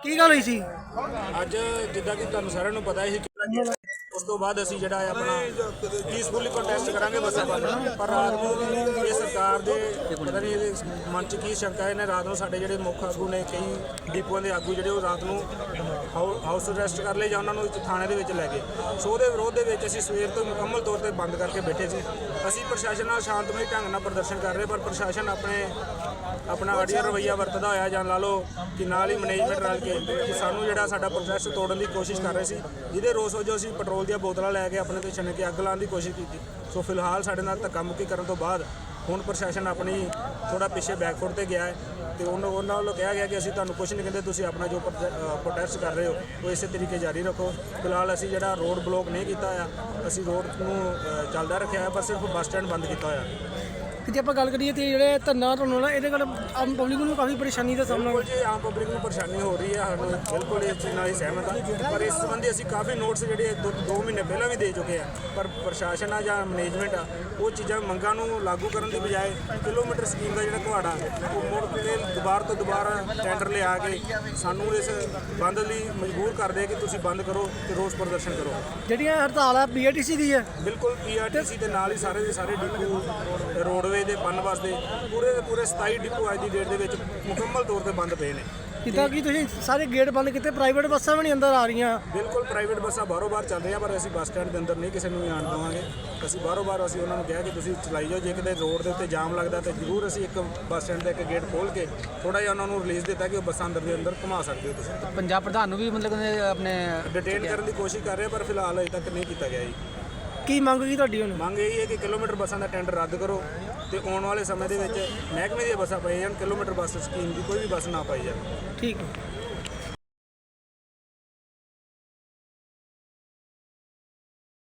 ਕੀ ਗੱਲ ਹੋਈ ਸੀ? ਅੱਜ ਜਿੱਦਾਂ ਕਿ ਤੁਹਾਨੂੰ ਸਾਰਿਆਂ ਨੂੰ ਪਤਾ ਹੀ ਕਿ ਉਸ ਤੋਂ ਬਾਅਦ ਅਸੀਂ ਜਿਹੜਾ ਹੈ ਆਪਣਾ ਪੀਸਫੁਲੀ ਪ੍ਰੋਟੈਸਟ ਕਰਾਂਗੇ ਬਸਾਂ ਬੰਦ ਪਰ ਰਾਤ ਨੂੰ ਇਹ ਸਰਕਾਰ ਦੇ ਪਤਾ ਨਹੀਂ ਇਹਦੇ ਮਨ 'ਚ ਕੀ ਸ਼ੰਕਾ ਹੈ ਨੇ ਰਾਤ ਨੂੰ ਸਾਡੇ ਜਿਹੜੇ ਮੁੱਖ ਆਗੂ ਨੇ, ਕਈ ਡਿਪੂਆਂ ਦੇ ਆਗੂ ਜਿਹੜੇ ਉਹ ਰਾਤ ਨੂੰ ਹਾਊ- ਹਾਊਸ ਅਰੈਸਟ ਕਰ ਲਏ ਜਾਂ ਉਹਨਾਂ ਨੂੰ ਥਾਣੇ ਦੇ ਵਿੱਚ ਲੈ ਗਏ। ਸੋ ਉਹਦੇ ਵਿਰੋਧ ਦੇ ਵਿੱਚ ਅਸੀਂ ਸਵੇਰ ਤੋਂ ਮੁਕੰਮਲ ਤੌਰ ਤੇ ਬੰਦ ਕਰਕੇ ਬੈਠੇ ਸੀ। ਅਸੀਂ ਪ੍ਰਸ਼ਾਸਨ ਨਾਲ ਸ਼ਾਂਤਮਈ ਢੰਗ ਨਾਲ ਪ੍ਰਦਰਸ਼ਨ ਕਰ ਰਹੇ, ਪਰ ਪ੍ਰਸ਼ਾਸਨ ਆਪਣੇ, ਆਪਣਾ ਅੜੀਆ ਰਵਈਆ ਵਰਤਦਾ ਹੋਇਆ ਜਾਂ ਲਾ ਲਓ ਕਿ ਨਾਲ ਹੀ ਮੈਨੇਜਮੈਂਟ ਰਲ ਕੇ, ਕਿ ਸਾਨੂੰ ਜਿਹੜਾ ਸਾਡਾ ਪ੍ਰੋਸੈਸ ਤੋੜਨ ਦੀ ਕੋਸ਼ਿਸ਼ ਕਰ ਰਹੇ ਸੀ, ਜਿਹਦੇ ਰੋਸ ਸੋ ਜੋ ਅਸੀਂ ਪੈਟਰੋਲ ਦੀਆਂ ਬੋਤਲਾਂ ਲੈ ਕੇ ਆਪਣੇ ਤੇ ਛੰਨ ਕੇ ਅੱਗ ਲਾਉਣ ਦੀ ਕੋਸ਼ਿਸ਼ ਕੀਤੀ। ਸੋ ਫਿਲਹਾਲ ਸਾਡੇ ਨਾਲ ਧੱਕਾ ਮੁੱਕੀ ਕਰਨ ਤੋਂ ਬਾਅਦ ਹੁਣ ਪ੍ਰਸ਼ਾਸਨ ਆਪਣੀ ਥੋੜਾ ਪਿੱਛੇ ਬੈਕਫੁੱਟ ਤੇ ਗਿਆ ਹੈ ਤੇ ਉਹਨਾਂ ਉਹਨਾਂ ਵੱਲੋਂ ਕਿਹਾ ਗਿਆ ਕਿ ਅਸੀਂ ਤੁਹਾਨੂੰ ਕੁਝ ਨਹੀਂ ਕਹਿੰਦੇ, ਤੁਸੀਂ ਆਪਣਾ ਜੋ ਪ੍ਰੋਟੈਸਟ ਕਰ ਰਹੇ ਹੋ, ਉਹ ਇਸੇ ਤਰੀਕੇ ਜਾਰੀ ਰੱਖੋ। ਫਿਲਹਾਲ ਅਸੀਂ ਜਿਹੜਾ ਰੋਡ ਬਲੌਕ ਨਹੀਂ ਕੀਤਾ ਆ ਅਸੀਂ ਰੋਡ ਨੂੰ ਚੱਲਦਾ ਰੱਖਿਆ ਹੈ ਪਰ ਸਿਰਫ ਬੱਸ ਸਟੈਂਡ ਬੰਦ ਕੀਤਾ ਹੋਇਆ। ਕਿ ਜੇ ਆਪਾਂ ਗੱਲ ਕਰੀਏ ਤੇ ਜਿਹੜੇ ਧਰਨਾ ਤੁਹਾਨੂੰ ਨਾ ਇਹਦੇ ਨਾਲ ਆਮ ਪਬਲਿਕ ਨੂੰ ਕਾਫੀ ਪਰੇਸ਼ਾਨੀ ਦਾ ਸਾਹਮਣਾ ਬਿਲਕੁਲ ਜੀ ਆਮ ਪਬਲਿਕ ਨੂੰ ਪਰੇਸ਼ਾਨੀ ਹੋ ਰਹੀ ਹੈ ਸਾਨੂੰ ਬਿਲਕੁਲ ਇਸ ਚੀਜ਼ ਨਾਲ ਹੀ ਸਹਿਮਤ ਹਾਂ ਪਰ ਇਸ ਸੰਬੰਧੀ ਅਸੀਂ ਕਾਫੀ ਨੋਟਸ ਜਿਹੜੇ ਦੋ ਦੋ ਮਹੀਨੇ ਪਹਿਲਾਂ ਵੀ ਦੇ ਚੁੱਕੇ ਆ। ਪਰ ਪ੍ਰਸ਼ਾਸਨ ਆ ਜਾਂ ਮੈਨੇਜਮੈਂਟ ਆ ਉਹ ਚੀਜ਼ਾਂ ਮੰਗਾਂ ਨੂੰ ਲਾਗੂ ਕਰਨ ਦੀ ਬਜਾਏ ਕਿਲੋਮੀਟਰ ਸਕੀਮ ਦਾ ਜਿਹੜਾ ਘੁਆੜਾ ਉਹ ਮੁੜ ਕੇ ਦੁਬਾਰਾ ਤੋਂ ਦੁਬਾਰਾ ਟੈਂਡਰ ਲਿਆ ਕੇ ਸਾਨੂੰ ਇਸ ਬੰਦ ਲਈ ਮਜਬੂਰ ਕਰਦੇ ਕਿ ਤੁਸੀਂ ਬੰਦ ਕਰੋ ਤੇ ਰੋਸ ਪ੍ਰਦਰਸ਼ਨ ਕਰੋ। ਜਿਹੜੀਆਂ ਹੜਤਾਲ ਆ ਪੀਆਰਟੀਸੀ ਦੀ ਹੈ ਬਿਲਕੁਲ ਪੀਆਰਟੀਸੀ ਦੇ ਨਾਲ ਹੀ ਸਾਰੇ ਦੇ ਸਾਰੇ ਡਿਪੂ ਰੋਡਵੇ ਦੇ ਬੰਨ ਵਾਸਤੇ ਪੂਰੇ ਦੇ ਪੂਰੇ 27 ਡਿਪੂ ਅੱਜ ਦੀ ਡੇਟ ਦੇ ਵਿੱਚ ਮੁਕੰਮਲ ਤੌਰ ਤੇ ਬੰਦ ਪਏ ਨੇ। ਜਿੱਦਾਂ ਕਿ ਤੁਸੀਂ ਸਾਰੇ ਗੇਟ ਬੰਦ ਕੀਤੇ ਪ੍ਰਾਈਵੇਟ ਬੱਸਾਂ ਵੀ ਨਹੀਂ ਅੰਦਰ ਆ ਰਹੀਆਂ। ਬਿਲਕੁਲ ਪ੍ਰਾਈਵੇਟ ਬੱਸਾਂ ਬਾਹਰੋਂ ਬਾਹਰ ਚੱਲ ਰਹੀਆਂ ਪਰ ਅਸੀਂ ਬੱਸ ਸਟੈਂਡ ਦੇ ਅੰਦਰ ਨਹੀਂ ਕਿਸੇ ਨੂੰ ਵੀ ਆਉਣ ਦੇਵਾਂਗੇ। ਅਸੀਂ ਬਾਹਰੋਂ ਬਾਹਰ ਅਸੀਂ ਉਹਨਾਂ ਨੂੰ ਕਿਹਾ ਕਿ ਤੁਸੀਂ ਚਲਾਈ ਜਾਓ ਜੇ ਕਿਤੇ ਰੋਡ ਦੇ ਉੱਤੇ ਜਾਮ ਲੱਗਦਾ ਤੇ ਜ਼ਰੂਰ ਅਸੀਂ ਇੱਕ ਬੱਸ ਸਟੈਂਡ ਦਾ ਇੱਕ ਗੇਟ ਖੋਲ ਕੇ ਥੋੜਾ ਜਿਹਾ ਉਹਨਾਂ ਨੂੰ ਰਿਲੀਜ਼ ਦਿੱਤਾ ਕਿ ਉਹ ਬੱਸਾਂ ਅੰਦਰ ਦੇ ਅੰਦਰ ਘੁਮਾ ਸਕਦੇ ਹੋ ਤੁਸੀਂ। ਪੰਜਾਬ ਪ੍ਰਧਾਨ ਨੂੰ ਵੀ ਮਤਲਬ ਆਪਣੇ ਡਿਟੇਨ ਕਰਨ ਦੀ ਕੋਸ਼ਿਸ਼ ਕਰ ਰਹੇ ਪਰ ਫਿਲਹਾਲ ਅਜੇ ਤੱਕ ਨਹੀਂ ਕੀਤਾ ਗਿਆ ਜੀ। ਕੀ ਮੰਗ ਕੀ ਤੁਹਾਡੀ ਹੁਣ? ਮੰਗ ਇਹ ਹੈ ਕਿ ਕਿਲੋਮੀਟਰ ਬੱਸਾਂ ਦਾ ਟੈਂਡਰ ਰੱਦ ਕਰੋ ਤੇ ਆਉਣ ਵਾਲੇ ਸਮੇਂ ਦੇ ਵਿੱਚ ਮਹਿਕਮੇ ਦੀਆਂ ਬੱਸਾਂ ਪਾਈ ਜਾਣ ਕਿਲੋਮੀਟਰ ਬੱਸ ਸਕੀਮ ਦੀ ਕੋਈ ਵੀ ਬੱਸ ਨਾ ਪਾਈ ਜਾਵੇ। ਠੀਕ ਹੈ।